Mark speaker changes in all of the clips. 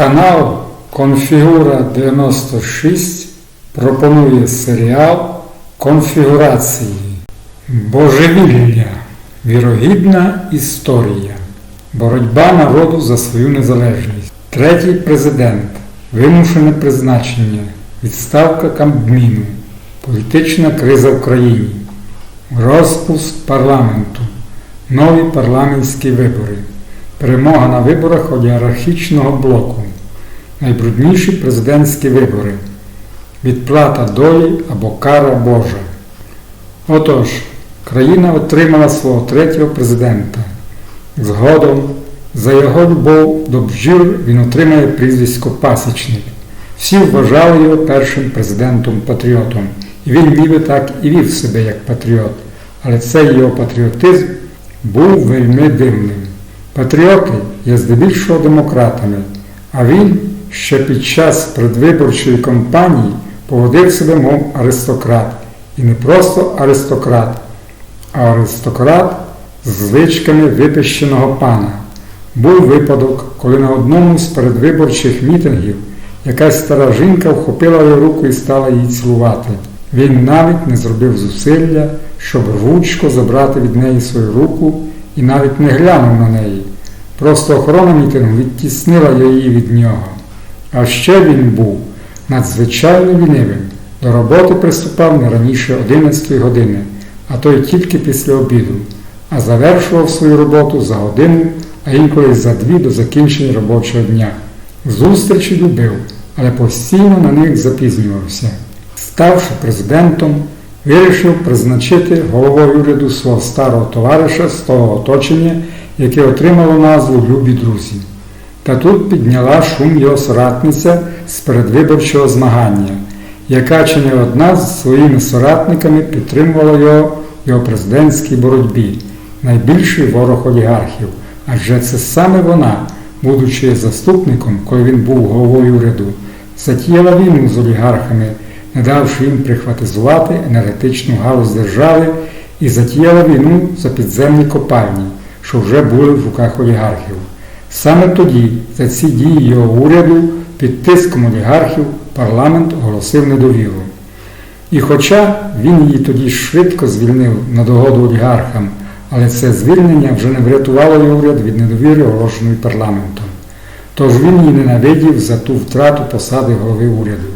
Speaker 1: Канал Конфігура 96 пропонує серіал Конфігурації. Божевілля. Вірогідна історія. Боротьба народу за свою незалежність. Третій президент. Вимушене призначення. Відставка Кабміну. Політична криза в країні. Розпуск парламенту. Нові парламентські вибори. Перемога на виборах олігархічного блоку. Найбрудніші президентські вибори. Відплата долі або кара Божа. Отож, країна отримала свого третього президента. Згодом, за його любов до бджіл він отримає прізвисько Пасічник. Всі вважали його першим президентом-патріотом. І він ніби так і вів себе як патріот. Але цей його патріотизм був вельми дивним. Патріоти є здебільшого демократами, а він ще під час предвиборчої кампанії поводив себе, мов аристократ. І не просто аристократ, а аристократ з звичками випищеного пана. Був випадок, коли на одному з передвиборчих мітингів якась стара жінка вхопила його руку і стала її цілувати. Він навіть не зробив зусилля, щоб рвучко забрати від неї свою руку і навіть не глянув на неї. Просто охорона мітингу відтіснила її від нього. А ще він був надзвичайно лінивим. До роботи приступав не раніше 11 години, а то й тільки після обіду, а завершував свою роботу за годину, а інколи за дві до закінчення робочого дня. Зустрічі любив, але постійно на них запізнювався. Ставши президентом, вирішив призначити головою уряду свого старого товариша з того оточення, яке отримало назву Любі друзі. Та тут підняла шум його соратниця з передвиборчого змагання, яка чи не одна з своїми соратниками підтримувала його в його президентській боротьбі, найбільший ворог олігархів. Адже це саме вона, будучи заступником, коли він був головою уряду, затіяла війну з олігархами, не давши їм прихватизувати енергетичну галузь держави і затіяла війну за підземні копальні, що вже були в руках олігархів. Саме тоді, за ці дії його уряду, під тиском олігархів, парламент оголосив недовіру. І хоча він її тоді швидко звільнив на догоду олігархам, але це звільнення вже не врятувало його уряд від недовіри, оголошеної парламентом. Тож він її ненавидів за ту втрату посади голови уряду.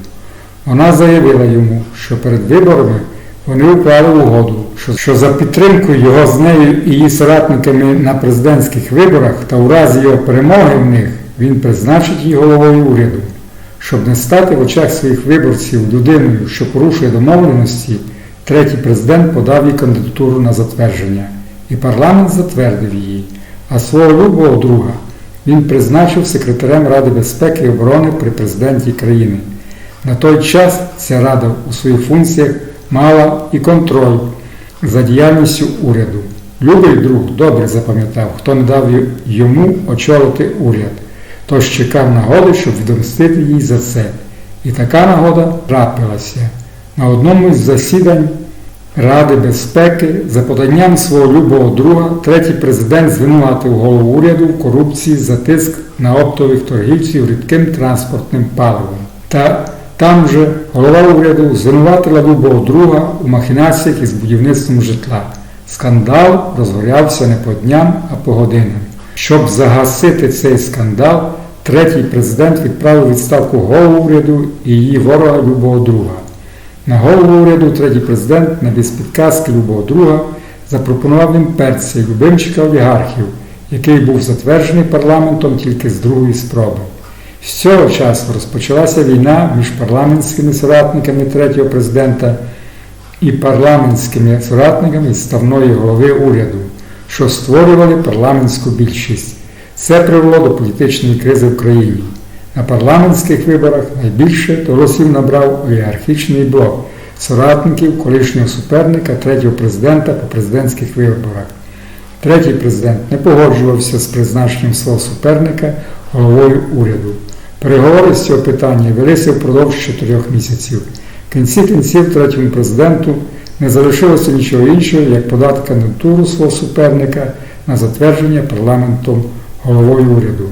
Speaker 1: Вона заявила йому, що перед виборами вони уклали угоду, що за підтримкою його з нею і її соратниками на президентських виборах та у разі його перемоги в них він призначить її головою уряду. Щоб не стати в очах своїх виборців людиною, що порушує домовленості, третій президент подав їй кандидатуру на затвердження, і парламент затвердив її, а свого любого друга він призначив секретарем Ради безпеки і оборони при президенті країни. На той час ця рада у своїх функціях мала і контроль за діяльністю уряду. Любий друг добре запам'ятав, хто не дав йому очолити уряд, тож чекав нагоди, щоб відомстити їй за це. І така нагода трапилася. На одному із засідань Ради безпеки за поданням свого любого друга третій президент звинуватив голову уряду в корупції за тиск на оптових торгівців рідким транспортним паливом. Та там же голова уряду звинуватила любого друга у махінаціях із будівництвом житла. Скандал розгорявся не по дням, а по годинам. Щоб загасити цей скандал, третій президент відправив відставку голову уряду і її ворога любого друга. На голову уряду третій президент на підказки любого друга запропонував їм перця любимчика олігархів, який був затверджений парламентом тільки з другої спроби. З цього часу розпочалася війна між парламентськими соратниками третього президента і парламентськими соратниками відставної голови уряду, що створювали парламентську більшість. Це привело до політичної кризи в країні. На парламентських виборах найбільше голосів набрав олігархічний блок соратників колишнього суперника третього президента по президентських виборах. Третій президент не погоджувався з призначенням свого суперника головою уряду. Переговори з цього питання велися впродовж чотирьох місяців. В кінці кінців третьому президенту не залишилося нічого іншого, як подати кандидатуру свого суперника на затвердження парламентом головою уряду.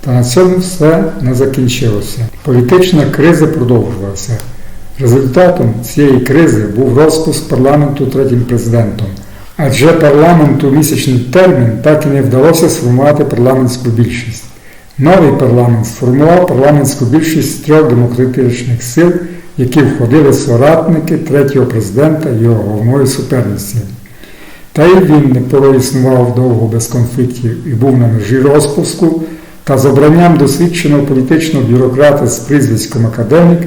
Speaker 1: Та на цьому все не закінчилося. Політична криза продовжувалася. Результатом цієї кризи був розпуск парламенту третім президентом. Адже парламенту місячний термін так і не вдалося сформувати парламентську більшість. Новий парламент сформував парламентську більшість трьох демократичних сил, які входили соратники третього президента і його головної суперниці. Та й він не проіснував довго без конфліктів і був на межі розпуску, та з обранням досвідченого політичного бюрократа з прізвиськом академік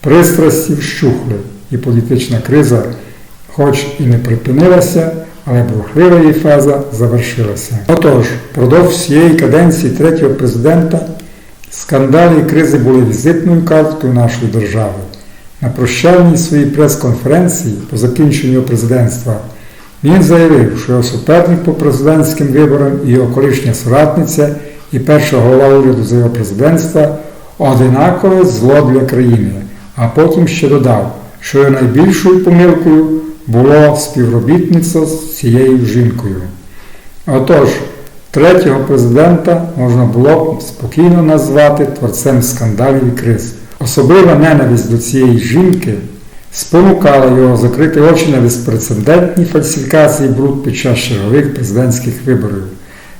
Speaker 1: пристрасті вщухли, і політична криза, хоч і не припинилася, але бурхлива її фаза завершилася. Отож, впродовж всієї каденції третього президента скандали і кризи були візитною карткою нашої держави. На прощальній своїй прес-конференції по закінченню президентства він заявив, що його суперник по президентським виборам і його колишня соратниця і перша голова уряду за його президентства одинакове зло для країни, а потім ще додав, що його найбільшою помилкою було співробітництво з цією жінкою. Отож, третього президента можна було б спокійно назвати творцем скандалів і криз. Особлива ненависть до цієї жінки спонукала його закрити очі на безпрецедентні фальсифікації бруд під час чергових президентських виборів,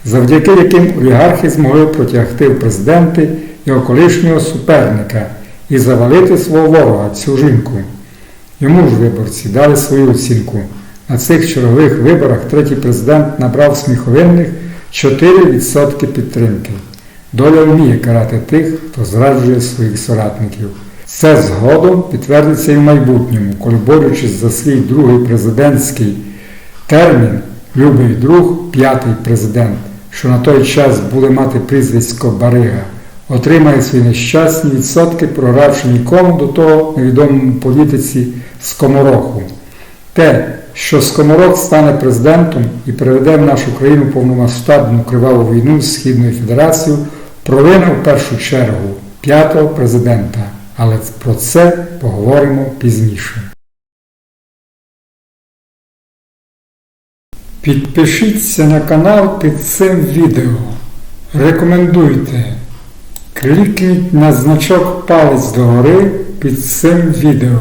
Speaker 1: завдяки яким олігархи змогли протягти в президенти його колишнього суперника і завалити свого ворога, цю жінку. Йому ж виборці дали свою оцінку. На цих чергових виборах третій президент набрав сміховинних 4% підтримки. Доля вміє карати тих, хто зраджує своїх соратників. Це згодом підтвердиться і в майбутньому, коли борючись за свій другий президентський термін, любий друг, п'ятий президент, що на той час буде мати прізвисько Барига, отримає свої нещасні відсотки, програвши нікому до того невідомому політиці Скомороху. Те, що Скоморох стане президентом і приведе в нашу країну повномасштабну криваву війну з Східною Федерацією, провина в першу чергу п'ятого президента. Але про це поговоримо пізніше. Підпишіться на канал під цим відео. Рекомендуйте. Клікніть на значок палець догори під цим відео.